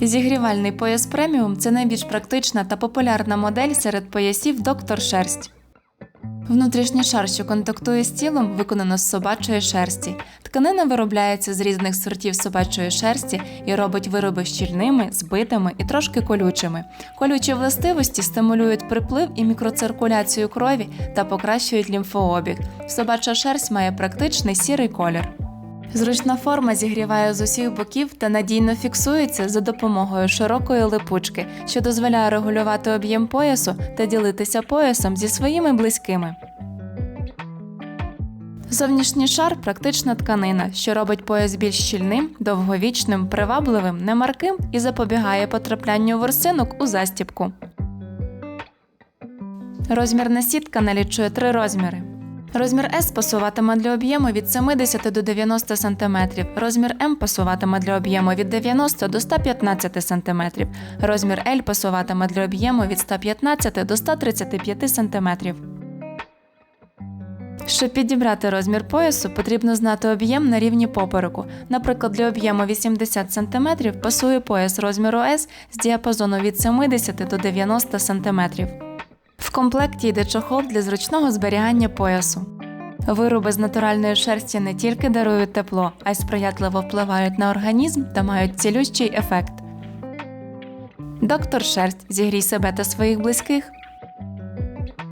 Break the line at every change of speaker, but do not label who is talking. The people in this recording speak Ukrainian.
Зігрівальний пояс преміум це найбільш практична та популярна модель серед поясів доктор шерсть. Внутрішній шар, що контактує з тілом, виконано з собачої шерсті. Тканина виробляється з різних сортів собачої шерсті і робить вироби щільними, збитими і трошки колючими. Колючі властивості стимулюють приплив і мікроциркуляцію крові та покращують лімфообіг. Собача шерсть має практичний сірий колір. Зручна форма зігріває з усіх боків та надійно фіксується за допомогою широкої липучки, що дозволяє регулювати об'єм поясу та ділитися поясом зі своїми близькими. Зовнішній шар практична тканина, що робить пояс більш щільним, довговічним, привабливим, немарким і запобігає потраплянню ворсинок у застібку. Розмірна сітка налічує три розміри. Розмір S пасуватиме для об'єму від 70 до 90 см, розмір М пасуватиме для об'єму від 90 до 115 см, розмір L пасуватиме для об'єму від 115 до 135 см. Щоб підібрати розмір поясу, потрібно знати об'єм на рівні попереку. Наприклад, для об'єму 80 см пасує пояс розміру S з діапазону від 70 до 90 см. В комплекті йде чохол для зручного зберігання поясу. Вироби з натуральної шерсті не тільки дарують тепло, а й сприятливо впливають на організм та мають цілющий ефект. Доктор Шерсть зігрій себе та своїх близьких